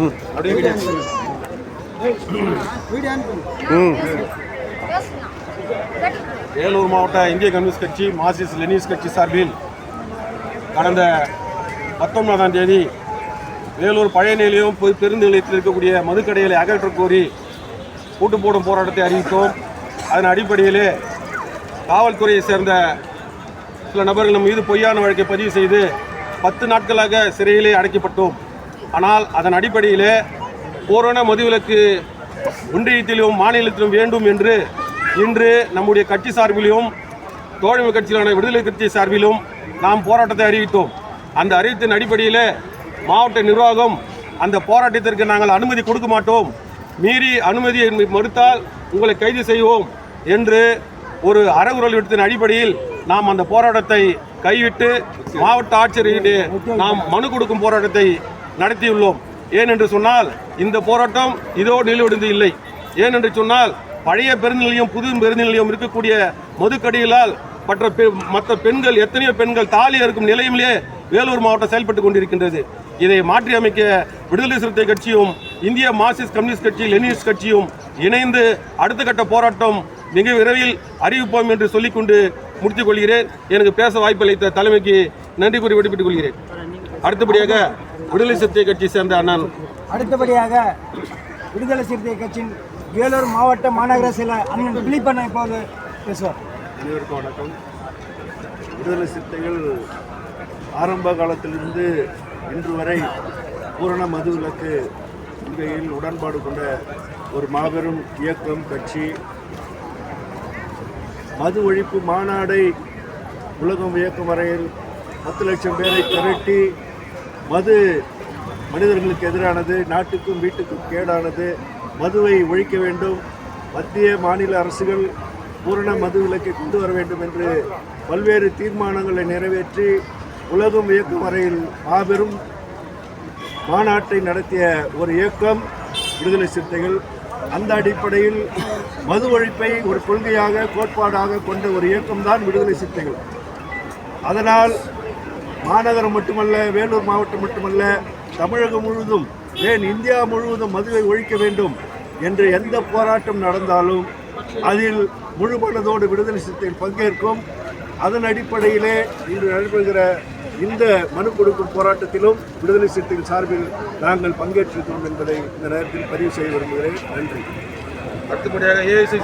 ம் அப்படியே ம் வேலூர் மாவட்ட இந்திய கம்யூனிஸ்ட் கட்சி மார்க்சிஸ்ட் லெனினிஸ்ட் கட்சி சார்பில் கடந்த பத்தொன்பதாம் தேதி வேலூர் பழைய நிலையம் பெருந்து நிலையத்தில் இருக்கக்கூடிய மதுக்கடைகளை அகற்ற கோரி கூட்டு போடும் போராட்டத்தை அறிவித்தோம். அதன் அடிப்படையிலே காவல்துறையை சேர்ந்த சில நபர்கள் நம் மீது பொய்யான வழக்கை பதிவு செய்து பத்து நாட்களாக சிறையிலே அடைக்கப்பட்டோம். ஆனால் அதன் அடிப்படையிலே கொரோனா மதுவிலக்கு ஒன்றியத்திலும் மாநிலத்திலும் வேண்டும் என்று இன்று நம்முடைய கட்சி சார்பிலும் தோழமை கட்சியிலான விடுதலை கட்சி சார்பிலும் நாம் போராட்டத்தை அறிவித்தோம். அந்த அறிவித்தின் அடிப்படையில் மாவட்ட நிர்வாகம் அந்த போராட்டத்திற்கு நாங்கள் அனுமதி கொடுக்க மாட்டோம். மீறி அனுமதியை மறுத்தால் உங்களை கைது செய்வோம் என்று ஒரு அறகுரல் விடுத்தின் அடிப்படையில் நாம் அந்த போராட்டத்தை கைவிட்டு மாவட்ட ஆட்சியரிடம் நாம் மனு கொடுக்கும் போராட்டத்தை நடத்தியுள்ளோம். ஏனென்று சொன்னால் இந்த போராட்டம் இதோ நிலவடைந்து இல்லை. ஏனென்று சொன்னால் பழைய பெருநிலையம் புது பெருநிலையம் இருக்கக்கூடிய மதுக்கடிகளால் மற்ற பெ- மற்ற பெண்கள் எத்தனையோ பெண்கள் தாலியாக இருக்கும் நிலையிலே வேலூர் மாவட்டம் செயல்பட்டு கொண்டிருக்கின்றது. இதை மாற்றி அமைக்க விடுதலை சிறுத்தை கட்சியும் இந்திய மார்க்சிஸ்ட் கம்யூனிஸ்ட் கட்சி லெனினிஸ்ட் கட்சியும் இணைந்து அடுத்த கட்ட போராட்டம் மிக விரைவில் அறிவிப்போம் என்று சொல்லிக்கொண்டு முடித்துக் கொள்கிறேன் எனக்கு பேச வாய்ப்பளித்த தலைமைக்கு நன்றி கூறி விடுவிட்டுக் கொள்கிறேன். அடுத்தபடியாக விடுதலை சிறுத்தை கட்சி சேர்ந்த அண்ணன். அடுத்தபடியாக விடுதலை சிறுத்தை கட்சியின் வேலூர் மாவட்ட மாநகர சில அண்ணன் திலீபன் இப்போது பேசுவார். அனைவருக்கும் வணக்கம். விடுதலை சிறுத்தைகள் ஆரம்ப காலத்திலிருந்து இன்று வரை பூரண மதுவிலக்கு கொள்கையில் உடன்பாடு கொண்ட ஒரு மாபெரும் இயக்கம் கட்சி மது ஒழிப்பு மாநாடை உலகம் இயக்கும் வரையில் பத்து லட்சம் பேரை திரட்டி மது மனிதர்களுக்கு எதிரானது நாட்டுக்கும் வீட்டுக்கும் கேடானது மதுவை ஒழிக்க வேண்டும். மத்திய மாநில அரசுகள் பூரண மது விலக்கை கொண்டு வர வேண்டும் என்று பல்வேறு தீர்மானங்களை நிறைவேற்றி உலகம் இயக்கும் வரையில் மாபெரும் மாநாட்டை நடத்திய ஒரு இயக்கம் விடுதலை சிறுத்தைகள் அந்த அடிப்படையில் மது ஒழிப்பை ஒரு கொள்கையாக கோட்பாடாக கொண்ட ஒரு இயக்கம்தான் விடுதலை சிறுத்தைகள் அதனால் மாநகரம் மட்டுமல்ல வேலூர் மாவட்டம் மட்டுமல்ல தமிழகம் முழுவதும் ஏன் இந்தியா முழுவதும் மதுவை ஒழிக்க வேண்டும் என்று எந்த போராட்டம் நடந்தாலும் அதில் முழுமனதோடு விடுதலை சிறுத்தைகள் பங்கேற்கும். அதன் அடிப்படையிலே இன்று நடைபெறுகிற இந்த மனு கொடுக்கும் போராட்டத்திலும் விடுதலை சிறுத்தைகள் சார்பில் நாங்கள் பங்கேற்றிருக்கிறோம் என்பதை இந்த நேரத்தில் பதிவு செய்ய விரும்புகிறேன். நன்றி. அடுத்தபடியாக ஏஐசி